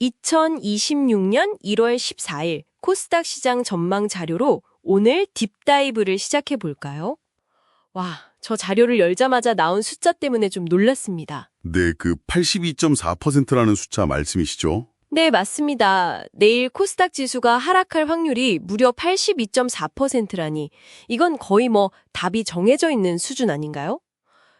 2026년 1월 14일 코스닥 시장 전망 자료로 오늘 딥다이브를 시작해 볼까요? 와, 저 자료를 열자마자 나온 숫자 때문에 좀 놀랐습니다. 네, 그 82.4%라는 숫자 말씀이시죠? 네, 맞습니다. 내일 코스닥 지수가 하락할 확률이 무려 82.4%라니 이건 거의 뭐 답이 정해져 있는 수준 아닌가요?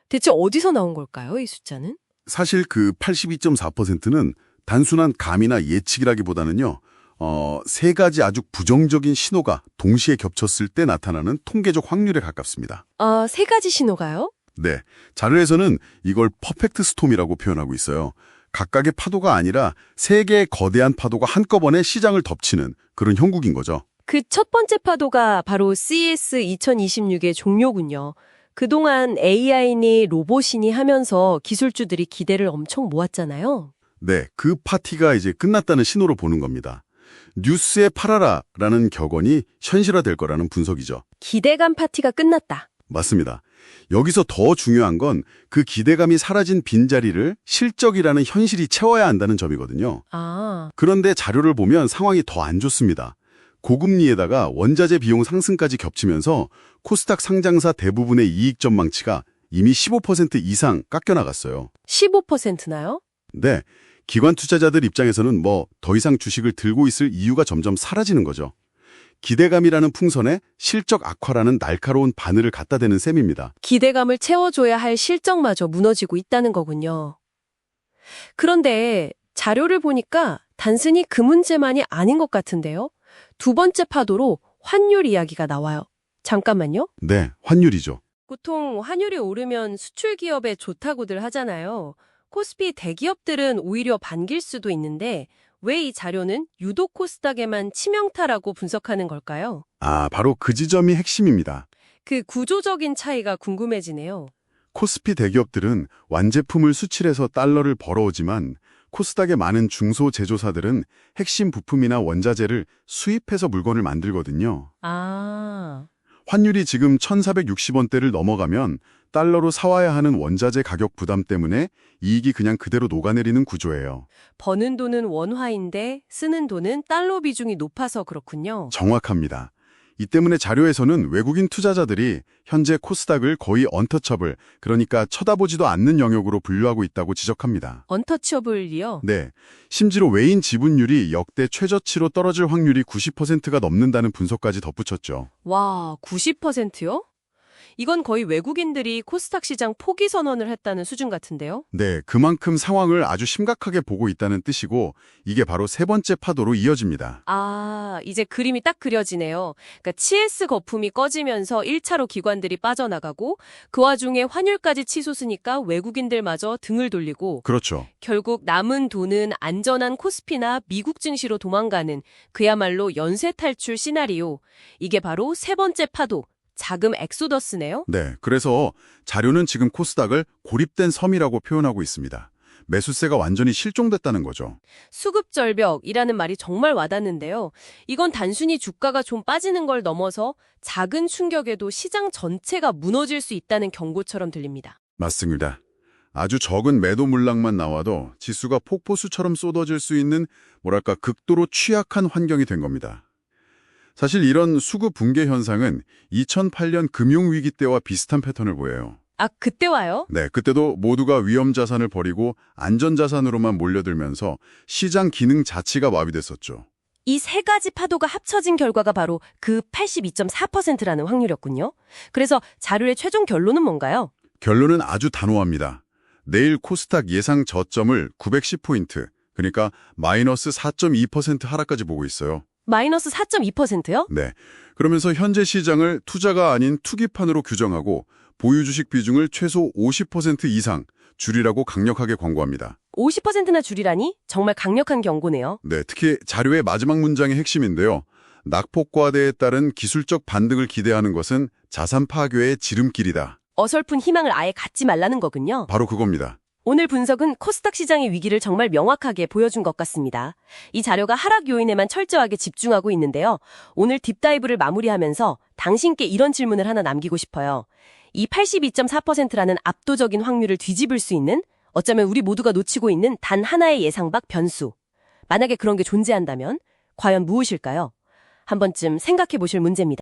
대체 어디서 나온 걸까요, 이 숫자는? 사실 그 82.4%는 단순한 감이나 예측이라기보다는요, 어, 세 가지 아주 부정적인 신호가 동시에 겹쳤을 때 나타나는 통계적 확률에 가깝습니다. 아, 세 가지 신호가요? 네, 자료에서는 이걸 퍼펙트 스톰이라고 표현하고 있어요. 각각의 파도가 아니라 세 개의 거대한 파도가 한꺼번에 시장을 덮치는 그런 형국인 거죠. 그 첫 번째 파도가 바로 CES 2026의 종료군요. 그동안 AI니 로봇이니 하면서 기술주들이 기대를 엄청 모았잖아요. 네, 그 파티가 이제 끝났다는 신호로 보는 겁니다. 뉴스에 팔아라라는 격언이 현실화될 거라는 분석이죠. 기대감 파티가 끝났다. 맞습니다. 여기서 더 중요한 건 그 기대감이 사라진 빈자리를 실적이라는 현실이 채워야 한다는 점이거든요. 아, 그런데 자료를 보면 상황이 더 안 좋습니다. 고금리에다가 원자재 비용 상승까지 겹치면서 코스닥 상장사 대부분의 이익 전망치가 이미 15% 이상 깎여나갔어요. 15%나요? 네, 기관 투자자들 입장에서는 뭐 더 이상 주식을 들고 있을 이유가 점점 사라지는 거죠. 기대감이라는 풍선에 실적 악화라는 날카로운 바늘을 갖다 대는 셈입니다. 기대감을 채워줘야 할 실적마저 무너지고 있다는 거군요. 그런데 자료를 보니까 단순히 그 문제만이 아닌 것 같은데요. 두 번째 파도로 환율 이야기가 나와요. 잠깐만요. 네, 환율이죠. 보통 환율이 오르면 수출 기업에 좋다고들 하잖아요. 코스피 대기업들은 오히려 반길 수도 있는데 왜 이 자료는 유독 코스닥에만 치명타라고 분석하는 걸까요? 아, 바로 그 지점이 핵심입니다. 그 구조적인 차이가 궁금해지네요. 코스피 대기업들은 완제품을 수출해서 달러를 벌어오지만 코스닥의 많은 중소 제조사들은 핵심 부품이나 원자재를 수입해서 물건을 만들거든요. 아, 환율이 지금 1460원대를 넘어가면 달러로 사와야 하는 원자재 가격 부담 때문에 이익이 그냥 그대로 녹아내리는 구조예요. 버는 돈은 원화인데 쓰는 돈은 달러 비중이 높아서 그렇군요. 정확합니다. 이 때문에 자료에서는 외국인 투자자들이 현재 코스닥을 거의 언터처블, 그러니까 쳐다보지도 않는 영역으로 분류하고 있다고 지적합니다. 언터처블이요? 네, 심지어 외인 지분율이 역대 최저치로 떨어질 확률이 90%가 넘는다는 분석까지 덧붙였죠. 와, 90%요? 이건 거의 외국인들이 코스닥 시장 포기 선언을 했다는 수준 같은데요? 네, 그만큼 상황을 아주 심각하게 보고 있다는 뜻이고 이게 바로 세 번째 파도로 이어집니다. 아, 이제 그림이 딱 그려지네요. 그러니까 CS 거품이 꺼지면서 1차로 기관들이 빠져나가고 그 와중에 환율까지 치솟으니까 외국인들마저 등을 돌리고 그렇죠. 결국 남은 돈은 안전한 코스피나 미국 증시로 도망가는 그야말로 연쇄 탈출 시나리오. 이게 바로 세 번째 파도, 자금 엑소더스네요. 네, 그래서 자료는 지금 코스닥을 고립된 섬이라고 표현하고 있습니다. 매수세가 완전히 실종됐다는 거죠. 수급 절벽이라는 말이 정말 와닿는데요. 이건 단순히 주가가 좀 빠지는 걸 넘어서 작은 충격에도 시장 전체가 무너질 수 있다는 경고처럼 들립니다. 맞습니다. 아주 적은 매도 물량만 나와도 지수가 폭포수처럼 쏟아질 수 있는 뭐랄까 극도로 취약한 환경이 된 겁니다. 사실 이런 수급 붕괴 현상은 2008년 금융위기 때와 비슷한 패턴을 보여요. 아, 그때 와요? 네, 그때도 모두가 위험 자산을 버리고 안전 자산으로만 몰려들면서 시장 기능 자체가 마비됐었죠. 이 세 가지 파도가 합쳐진 결과가 바로 그 82.4%라는 확률이었군요. 그래서 자료의 최종 결론은 뭔가요? 결론은 아주 단호합니다. 내일 코스닥 예상 저점을 910포인트, 그러니까 마이너스 4.2% 하락까지 보고 있어요. 마이너스 4.2%요? 네. 그러면서 현재 시장을 투자가 아닌 투기판으로 규정하고 보유 주식 비중을 최소 50% 이상 줄이라고 강력하게 권고합니다. 50%나 줄이라니? 정말 강력한 경고네요. 네, 특히 자료의 마지막 문장의 핵심인데요. 낙폭과대에 따른 기술적 반등을 기대하는 것은 자산 파괴의 지름길이다. 어설픈 희망을 아예 갖지 말라는 거군요. 바로 그겁니다. 오늘 분석은 코스닥 시장의 위기를 정말 명확하게 보여준 것 같습니다. 이 자료가 하락 요인에만 철저하게 집중하고 있는데요. 오늘 딥다이브를 마무리하면서 당신께 이런 질문을 하나 남기고 싶어요. 이 82.4%라는 압도적인 확률을 뒤집을 수 있는 어쩌면 우리 모두가 놓치고 있는 단 하나의 예상 밖 변수. 만약에 그런 게 존재한다면 과연 무엇일까요? 한 번쯤 생각해 보실 문제입니다.